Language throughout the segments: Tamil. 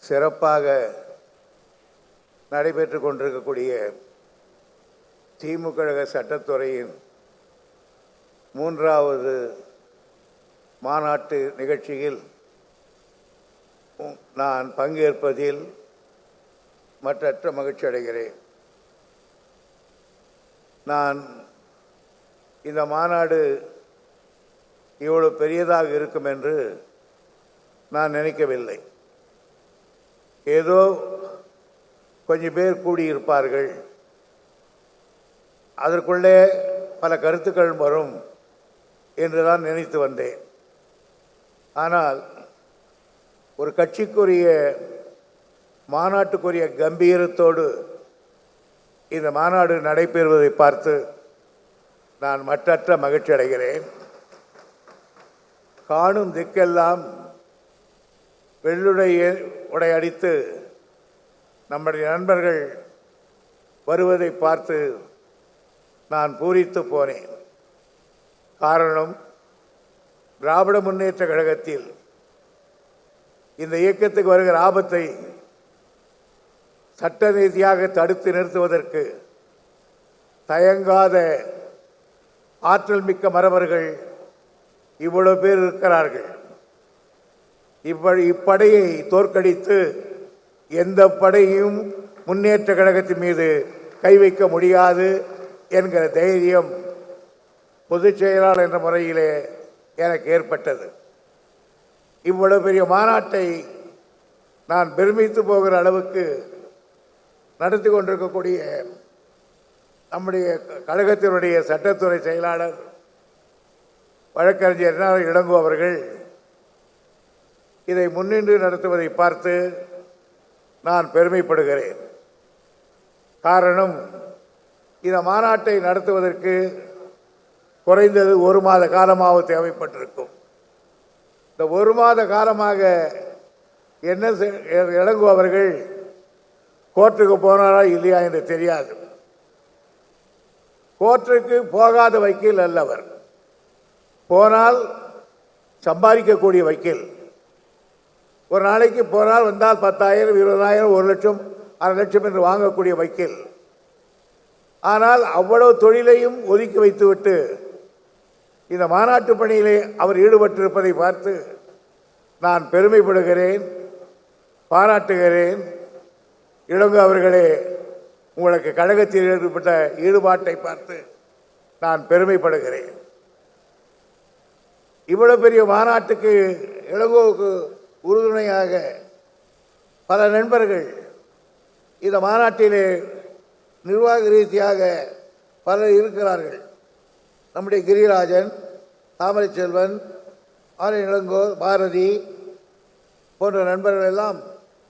சிறப்பாக நடைபெற்று கொண்டிருக்கக்கூடிய திமுக சட்டத்துறையின் மூன்றாவது மாநாட்டு நிகழ்ச்சியில் உ- நான் பங்கேற்பதில் மற்றற்ற மகிழ்ச்சி அடைகிறேன். நான் இந்த மாநாடு இவ்வளவு பெரியதாக இருக்கும் என்று நான் நினைக்கவில்லை. ஏதோ கொஞ்சம் பேர் கூடியிருப்பார்கள். அதற்குள்ளே பல கருத்துக்கள் வரும் என்று தான் நினைத்து வந்தேன். ஆனால் ஒரு கட்சிக்குரிய மாநாட்டுக்குரிய கம்பீரத்தோடு இந்த மாநாடு நடைபெறுவதை பார்த்து நான் மற்றற்ற மகிழ்ச்சி அடைகிறேன். காணும் திக்கெல்லாம் வெள்ளுடைய உடை அடித்து நம்முடைய நண்பர்கள் வருவதை பார்த்து நான் பூரித்து போனேன். காரணம் திராவிட முன்னேற்ற கழகத்தில் இந்த இயக்கத்துக்கு வருகிற ஆபத்தை சட்ட ரீதியாக தடுத்து நிறுத்துவதற்கு தயங்காத ஆற்றல் மிக்க மரபர்கள் இவ்வளவு பேர் இருக்கிறார்கள். இப்படி இப்படையை தோற்கடித்து எந்த படையும் முன்னேற்ற கழகத்தின் மீது கை வைக்க முடியாது என்கிற தைரியம் பொதுச் செயலாளர் என்ற முறையிலே எனக்கு ஏற்பட்டது. இவ்வளவு பெரிய மாநாட்டை நான் பெருமித்து போகிற அளவுக்கு நடத்தி கொண்டிருக்கக்கூடிய நம்முடைய கழகத்தினுடைய சட்டத்துறை செயலாளர் வழக்கறிஞர் இளங்கோ அவர்கள் இதை முன்னின்று நடத்துவதை பார்த்து நான் பெருமைப்படுகிறேன். காரணம் இந்த மாநாட்டை நடத்துவதற்கு குறைந்தது ஒரு மாத காலமாக தேவைப்பட்டிருக்கும். இந்த ஒரு மாத காலமாக என்ன செய்- கோர்ட்டுக்கு போனாரா இல்லையா என்று தெரியாது. கோர்ட்டுக்கு போகாத வக்கீல் அல்லவர். போனால் சம்பாதிக்கக்கூடிய வக்கீல். ஒரு நாளைக்கு போனால் வந்தால் பத்தாயிரம் இருபதாயிரம் ஒரு லட்சம் அரை லட்சம் என்று வாங்கக்கூடிய வக்கீல். ஆனால் அவ்வளவு தொழிலையும் ஒதுக்கி வைத்துவிட்டு இந்த மாநாட்டு பணியிலே அவர் ஈடுபட்டிருப்பதை பார்த்து நான் பெருமைப்படுகிறேன் பாராட்டுகிறேன். இளங்கு அவர்களே உங்களுக்கு கழகத்தில் ஏற்பட்ட ஈடுபாட்டை பார்த்து நான் பெருமைப்படுகிறேன். இவ்வளவு பெரிய மாநாட்டுக்கு இளங்கோவுக்கு உறுதுணையாக பல நண்பர்கள் இந்த மாநாட்டிலே நிர்வாக ரீதியாக பலர் இருக்கிறார்கள். நம்முடைய கிரிராஜன் தாமரை செல்வன் ஆர் இளங்கோ பாரதி போன்ற நண்பர்கள் எல்லாம்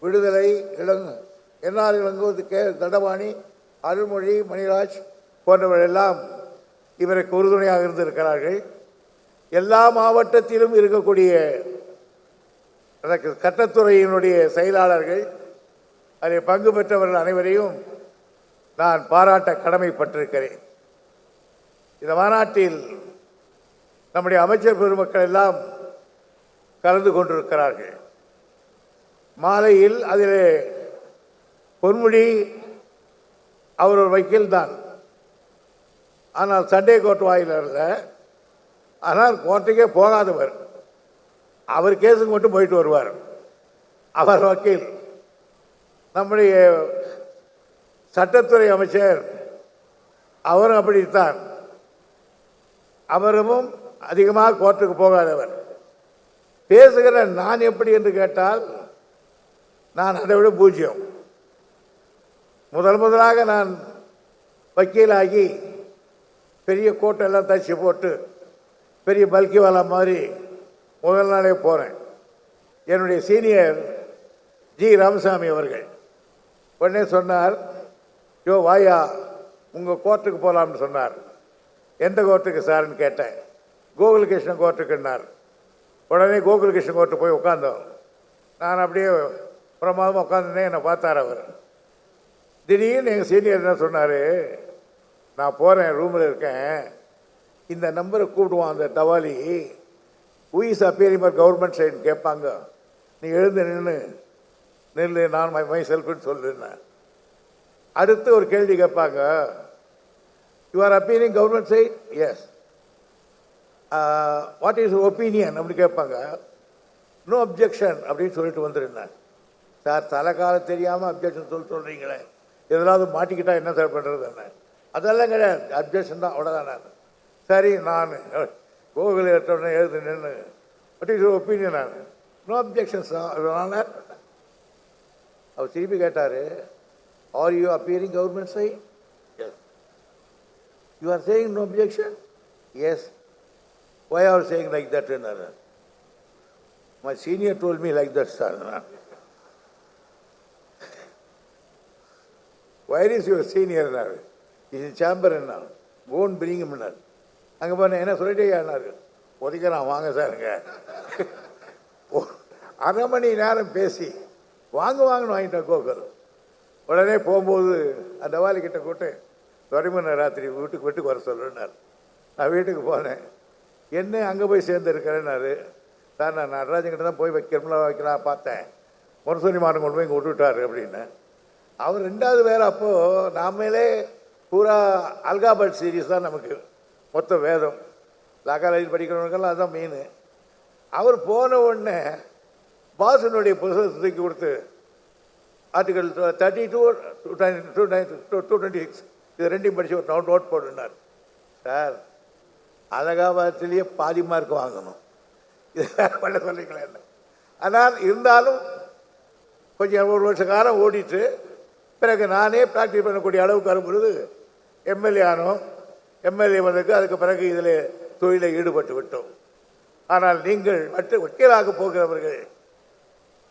விடுதலை இளங் என்ஆர் இளங்கோ கே. தண்டபாணி அருள்மொழி மணிராஜ் போன்றவர்கள் எல்லாம் இவருக்கு உறுதுணையாக இருந்திருக்கிறார்கள். எல்லா மாவட்டத்திலும் இருக்கக்கூடிய எனக்கு சட்டத்துறையினுடைய செயலாளர்கள் அதில் பங்கு பெற்றவர்கள் அனைவரையும் நான் பாராட்ட கடமைப்பட்டிருக்கிறேன். இந்த மாநாட்டில் நம்முடைய அமைச்சர் பெருமக்கள் எல்லாம் கலந்து கொண்டிருக்கிறார்கள். மாலையில் அதில் பொன்முடி அவர் ஒரு வக்கீல் தான் ஆனால் சண்டே கோட் வாயில் அல்ல ஆனால் கோட்டைக்கே போகாதவர். அவர் கேஸுக்கு மட்டும் போயிட்டு வருவார். அவர் வக்கீல். நம்முடைய சட்டத்துறை அமைச்சர் அவரும் அப்படித்தான். அவரும் அதிகமாக கோர்ட்டுக்கு போகாதவர் பேசுகிற நான் எப்படி என்று கேட்டால் நான் அதை விட பூஜ்ஜியம். முதல் முதலாக நான் வக்கீலாகி பெரிய கோட்டெல்லாம் தச்சு போட்டு பெரிய பல்கி வாலா மாதிரி முதல் நாளே போகிறேன் என்னுடைய சீனியர் ஜி ராமசாமி அவர்கள். உடனே சொன்னார் யோ வாயா உங்கள் கோர்ட்டுக்கு போகலாம்னு சொன்னார். எந்த கோர்ட்டுக்கு சார்னு கேட்டேன். கோகுலகிருஷ்ணன் கோர்ட்டுக்குன்னார். உடனே கோகுலகிருஷ்ணன் கோர்ட்டு போய் உட்காந்தோம் நான் அப்படியே பிரமாதமாக உட்காந்துனே என்னை பார்த்தார் அவர். திடீர்னு எங்கள் சீனியர் என்ன சொன்னார் நான் போகிறேன் ரூமில் இருக்கேன். இந்த நம்பரை கூப்பிடுவான் அந்த தவாலி. உயிஸ் ஃபார் கவர்மெண்ட் சைடு கேட்பாங்க. நீ எழுந்து நின்று நில்லு நான் மை மை செல்ஃப்னு சொல்லுன்னு. அடுத்து ஒரு கேள்வி கேட்பாங்க. You are appearing government side yes what is opinion அப்படி கேட்பாங்க. நோ அப்ஜெக்ஷன் அப்படின்னு சொல்லிட்டு வந்துருந்தேன் சார் தலை காலம் தெரியாமல் அப்ஜெக்ஷன் சொல்லி சொல்கிறீங்களே எதாவது மாட்டிக்கிட்டால் என்ன சார் பண்ணுறது என்ன அதெல்லாம் கிடையாது. அப்ஜெக்ஷன் தான் அவ்வளோதான் நான். சரி நான் கோவில் எடுத்தோடனே எழுது நின்று வாட் இஸ் ஒப்பீனியன் நான் நோ அப்ஜெக்ஷன்ஸ் அவர் திருப்பி கேட்டார் are you appearing government side yes you are saying no objection yes why are saying like that my senior told me like that sir where is your senior இது சேம்பர் என்ன கோன் பிரிங்க முன்னார் அங்கே போனேன் என்ன சொல்லிட்டே ஒதுக்கிறான் வாங்க சாருங்க அரை மணி நேரம் பேசி வாங்க வாங்கன்னு வாங்கிட்டேன் கோக்கர். உடனே போகும்போது அந்த வாலி கிட்ட கூட்டு துறைமுன ராத்திரி வீட்டுக்கு வீட்டுக்கு வர சொல்லுன்னார். நான் வீட்டுக்கு போனேன். என்ன அங்கே போய் சேர்ந்துருக்கிறேன்னாரு. சார் நான் நடராஜன்கிட்ட தான் போய் வைக்கிறோம்ல வைக்கலாம் பார்த்தேன். முரசொலி மாடன் கொண்டு போய் இங்கே விட்டுவிட்டாரு அப்படின்னு. அவர் ரெண்டாவது வேறு அப்போது நாமளே பூரா அல்காபட் சீரீஸ் தான் நமக்கு. மொத்த வேதம். லா காலேஜ் படிக்கிறவனுக்கெல்லாம் அதுதான் மெயின் அவர் போன உடனே பாசனுடைய புத்தகத்தை தூக்கி கொடுத்து article thirty two two two nine two twenty six இது ரெண்டையும் படித்து ஒரு நோட் நோட் போட்டுனார் சார் அலகாபாத்திலேயே பாதி மார்க் வாங்கணும். இது பண்ண சொல்லிக்கலாம் ஆனால் இருந்தாலும் கொஞ்சம் ஒரு வருஷ காலம் ஓடிட்டு பிறகு நானே ப்ராக்டிஸ் பண்ணக்கூடிய அளவுக்கு வரும்பொழுது எம்எல்ஏ ஆனோம். எம்எல்ஏ வந்ததுக்கு அதுக்கு பிறகு இதில் தொழிலில் ஈடுபட்டு விட்டோம். ஆனால் நீங்கள் மற்ற வக்கீலாக போகிறவர்கள்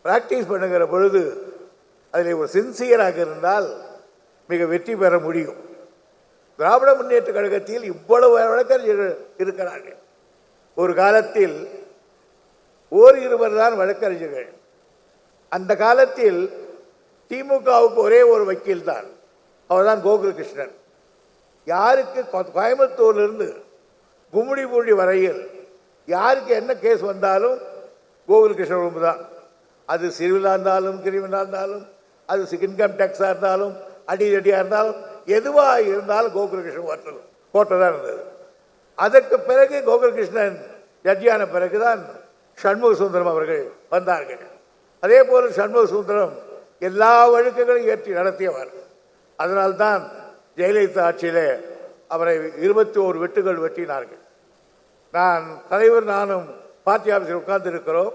ப்ராக்டிஸ் பண்ணுகிற பொழுது அதில் ஒரு சின்சியராக இருந்தால் மிக வெற்றி பெற முடியும். திராவிட முன்னேற்ற கழகத்தில் இவ்வளவு வழக்கறிஞர்கள் இருக்கிறார்கள். ஒரு காலத்தில் ஓர் இருவர் தான் வழக்கறிஞர்கள். அந்த காலத்தில் திமுகவுக்கு ஒரே ஒரு வக்கீல் தான். அவர்தான் கோகுலகிருஷ்ணன். யாருக்கு கோ- கோயம்புத்தூர்லேருந்து கும்மிடிபூண்டி வரையில் யாருக்கு என்ன கேஸ் வந்தாலும் கோகுல் ரூம் தான். அது சிறுவிலாக இருந்தாலும் கிரிமினலாக இருந்தாலும் அது இன்கம் டேக்ஸாக இருந்தாலும் அடி அடியாக இருந்தாலும் எதுவாக இருந்தாலும் கோகுலகிருஷ்ணன் கோர்ட்டில் கோர்ட்டில் தான் இருந்தது. அதற்கு பிறகு கோகுலகிருஷ்ணன் ஜட்ஜியான பிறகுதான் சண்முக சுந்தரம் அவர்கள் வந்தார்கள். அதே போல் சண்முக சுந்தரம் எல்லா வழக்குகளையும் ஏற்றி நடத்தியவர். அதனால்தான் ஜெயலலிதா ஆட்சியிலே அவரை இருபத்தி ஓரு வெட்டுகள் வெட்டினார்கள். நான் தலைவர் நானும் பார்ட்டி ஆஃபீஸில் உட்கார்ந்து இருக்கிறோம்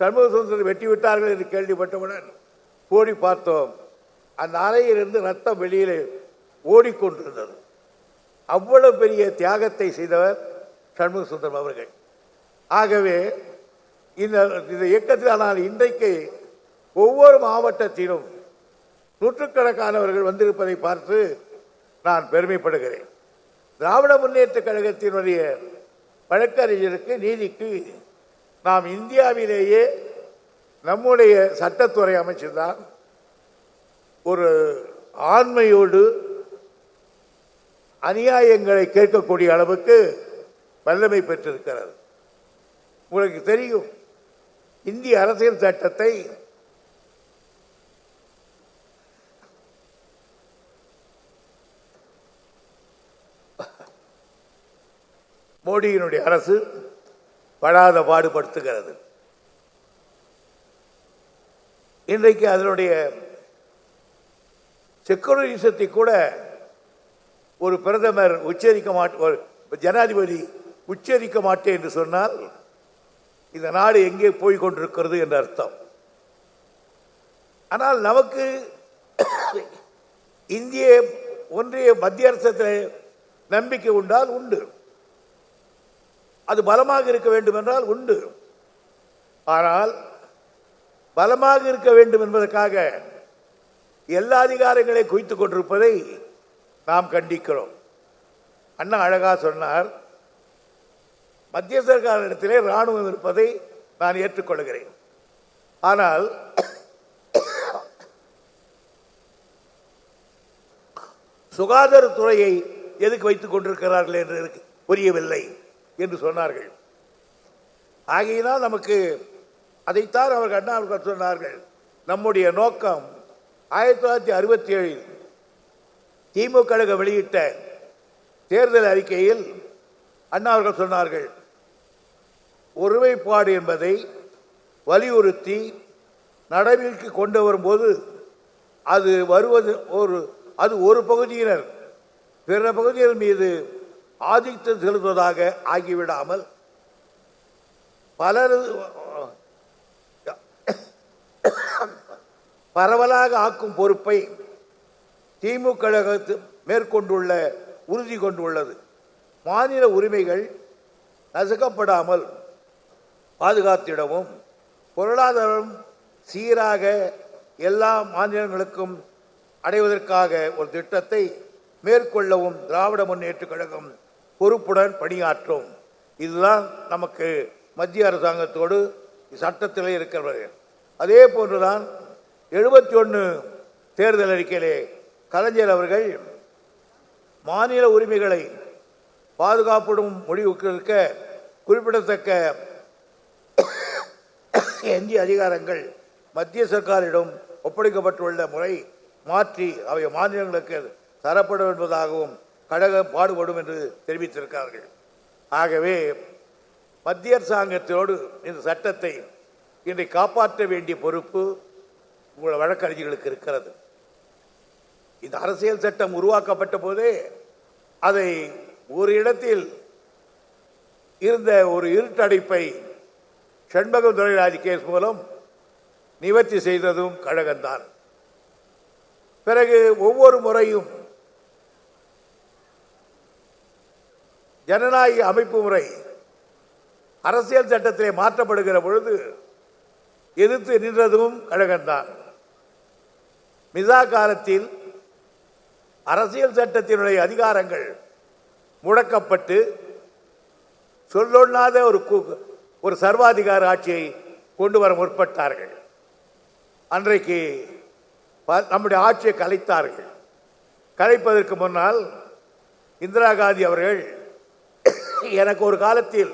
சண்முக சுந்தரம் வெட்டி விட்டார்கள் என்று கேள்விப்பட்டவுடன் ஓடி பார்த்தோம். அந்த அறையிலிருந்து ரத்தம் வெளியிலே ஓடிக்கொண்டிருந்தது. அவ்வளவு பெரிய தியாகத்தை செய்தவர் சண்முக சுந்தரம் அவர்கள். ஆகவே இந்த இந்த இயக்கத்தில் ஆனால் இன்றைக்கு ஒவ்வொரு மாவட்டத்திலும் நூற்றுக்கணக்கானவர்கள் வந்திருப்பதை பார்த்து நான் பெருமைப்படுகிறேன். திராவிட முன்னேற்ற கழகத்தினுடைய வழக்கறிஞருக்கு நீதிக்கு நாம் இந்தியாவிலேயே நம்முடைய சட்டத்துறை அமைச்சர்தான். ஒரு ஆண்மையோடு அநியாயங்களை கேட்கக்கூடிய அளவுக்கு வல்லமை பெற்றிருக்கிறது. உங்களுக்கு தெரியும் இந்திய அரசியல் சட்டத்தை மோடியினுடைய அரசு படாத பாடுபடுத்துகிறது. இன்றைக்கு அதனுடைய செக்குலரிசத்தை கூட ஒரு பிரதமர் உச்சரிக்க மாட்ட ஒரு ஜனாதிபதி உச்சரிக்க மாட்டேன் என்று சொன்னால் இந்த நாடு எங்கே போய் கொண்டிருக்கிறது என்று அர்த்தம். ஆனால் நமக்கு இந்திய ஒன்றிய மத்திய அரசத்தில் நம்பிக்கை உண்டால் உண்டு. அது பலமாக இருக்க வேண்டும் என்றால் உண்டு. ஆனால் பலமாக இருக்க வேண்டும் என்பதற்காக எல்லா அதிகாரங்களை குவித்துக் கொண்டிருப்பதை நாம் கண்டிக்கிறோம். அண்ணா அழகா சொன்னார் மத்திய சர்க்காரிடத்திலே ராணுவம் இருப்பதை நான் ஏற்றுக்கொள்கிறேன். ஆனால் சுகாதாரத்துறையை எதுக்கு வைத்துக் கொண்டிருக்கிறார்கள் என்று புரியவில்லை. என்று சொன்னார்கள். ஆகையினால் நமக்கு அதைத்தான் அவர்கள் அண்ணா அவர்கள் சொன்னார்கள். நம்முடைய நோக்கம் ஆயிரத்தி தொள்ளாயிரத்தி அறுபத்தி ஏழில் திமுக கழகம் வெளியிட்ட தேர்தல் அறிக்கையில் அண்ணா அவர்கள் சொன்னார்கள் ஒருமைப்பாடு என்பதை வலியுறுத்தி நடைமுறைக்கு கொண்டு வரும்போது அது வருவது ஒரு அது ஒரு பகுதியினர் பிற பகுதியினர் மீது ஆதிக்கம் செலுத்துவதாக ஆகிவிடாமல் பலர் பரவலாக ஆக்கும் பொறுப்பை திமுக கழகத்து மேற்கொண்டுள்ள உறுதி கொண்டுள்ளது. மாநில உரிமைகள் நசுக்கப்படாமல் பாதுகாத்திடவும் பொருளாதாரம் சீராக எல்லா மாநிலங்களுக்கும் அடைவதற்காக ஒரு திட்டத்தை மேற்கொள்ளவும் திராவிட முன்னேற்றக் கழகம் பொறுப்புடன் பணியாற்றும். இதுதான் நமக்கு மத்திய அரசாங்கத்தோடு சட்டத்தில் இருக்கிறது. அதே போன்றுதான் எழுபத்தி ஒன்று தேர்தல் அறிக்கையிலே கலைஞர் அவர்கள் மாநில உரிமைகளை பாதுகாப்பிடும் முடிவுக்கு இருக்க குறிப்பிடத்தக்க எஞ்சிய அதிகாரங்கள் மத்திய சர்க்காரிடம் ஒப்படைக்கப்பட்டுள்ள முறை மாற்றி அவை மாநிலங்களுக்கு தரப்படும் என்பதாகவும் கழகம் பாடுபடும் என்று தெரிவித்திருக்கிறார்கள். ஆகவே மத்திய அரசாங்கத்தோடு இந்த சட்டத்தை இன்றை காப்பாற்ற வேண்டிய பொறுப்பு உங்கள் வழக்கறிஞர்களுக்கு இருக்கிறது. இந்த அரசியல் சட்டம் உருவாக்கப்பட்ட போதே அதை ஒரு இடத்தில் இருந்த ஒரு இருட்டடைப்பை ஷண்முகம் துரைராஜ் கேஸ் மூலம் நிவர்த்தி செய்ததும் கழகம்தான். பிறகு ஒவ்வொரு முறையும் ஜனநாயக அமைப்பு முறை அரசியல் சட்டத்திலே மாற்றப்படுகிற பொழுது எதிர்த்து நின்றதும் கழகம்தான். மிசா காலத்தில் அரசியல் சட்டத்தினுடைய அதிகாரங்கள் முடக்கப்பட்டு சொல்லொண்ணாத ஒரு கு- ஒரு சர்வாதிகார ஆட்சியை கொண்டு வர முற்பட்டார்கள். அன்றைக்கு நம்முடைய ஆட்சியை கலைத்தார்கள். கலைப்பதற்கு முன்னால் இந்திரா காந்தி அவர்கள் எனக்கு ஒரு காலத்தில்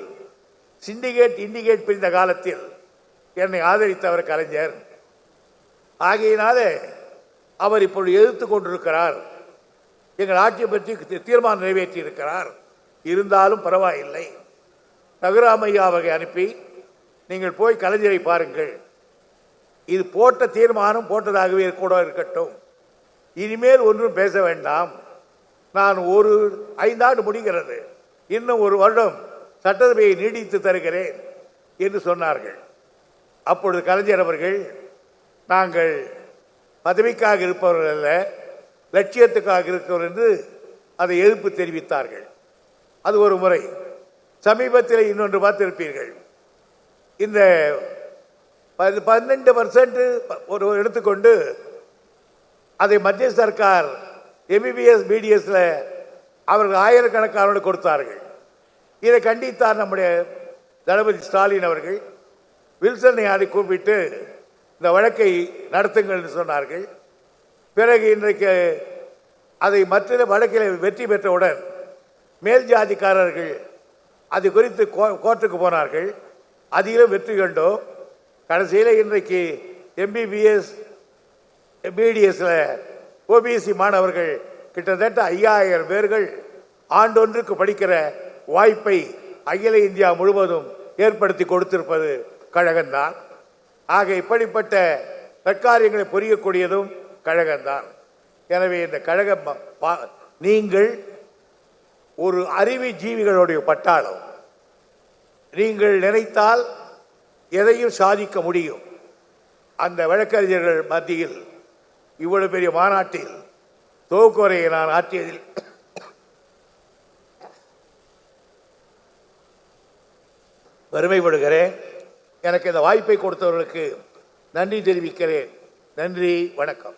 சிண்டிகேட் இண்டிகேட் பிரிந்த காலத்தில் என்னை ஆதரித்தவர் கலைஞர். ஆகையினாலே அவர் இப்பொழுது எதிர்த்து கொண்டிருக்கிறார். எங்கள் ஆட்சியை பற்றி தீர்மானம் நிறைவேற்றி இருக்கிறார் இருந்தாலும் பரவாயில்லை. ரகுராமையா வகை அனுப்பி நீங்கள் போய் கலைஞரை பாருங்கள். இது போட்ட தீர்மானம் போட்டதாகவே கூட இருக்கட்டும். இனிமேல் ஒன்றும் பேச வேண்டாம். நான் ஒரு ஐந்தாண்டு முடிகிறது. இன்னும் ஒரு வருடம் சட்டசபையை நீடித்து தருகிறேன் என்று சொன்னார்கள். அப்பொழுது கலைஞர் அவர்கள் நாங்கள் பதவிக்காக இருப்பவர்கள் அல்ல லட்சியத்துக்காக இருக்கிறோம் என்று அதை எதிர்ப்பு தெரிவித்தார்கள். அது ஒரு முறை. சமீபத்தில் இன்னொன்று பார்த்திருப்பீர்கள். இந்த பன்னெண்டு பர்சன்ட் ஒரு எடுத்துக்கொண்டு அதை மத்திய சர்க்கார் எம்பிபிஎஸ் பிடிஎஸ்ல அவர்கள் ஆயிரக்கணக்கானோடு கொடுத்தார்கள். இதை கண்டித்தார் நம்முடைய தளபதி ஸ்டாலின் அவர்கள். வில்சனை யாரை கூப்பிட்டு இந்த வழக்கை நடத்துங்கள் என்று சொன்னார்கள். பிறகு இன்றைக்கு அதை மற்ற வழக்கில் வெற்றி பெற்றவுடன் மேல் ஜாதிக்காரர்கள் அது குறித்து கோ- கோர்ட்டுக்கு போனார்கள். அதிலும் வெற்றி கண்டோம். கடைசியில் இன்றைக்கு எம்பிபிஎஸ் பிடிஎஸ்ல ஓபிசி மாணவர்கள் கிட்டத்தட்ட ஐயாயிரம் பேர்கள் ஆண்டொன்றுக்கு படிக்கிற வாய்ப்பை அகில இந்தியா முழுவதும் ஏற்படுத்தி கொடுத்திருப்பது கழகம்தான். ஆக இப்படிப்பட்ட தற்காரியங்களை புரியக்கூடியதும் கழகம்தான். எனவே இந்த கழகம் பா- நீங்கள் ஒரு அறிவி ஜீவிகளுடைய பட்டாளம். நீங்கள் நினைத்தால் எதையும் சாதிக்க முடியும். அந்த வழக்கறிஞர்கள் மத்தியில் இவ்வளவு பெரிய மாநாட்டில் தொகுக்குறையை நான் ஆற்றியதில் பெருமைப்படுகிறேன். எனக்கு இந்த வாய்ப்பை கொடுத்தவர்களுக்கு நன்றி தெரிவிக்கிறேன். நன்றி வணக்கம்.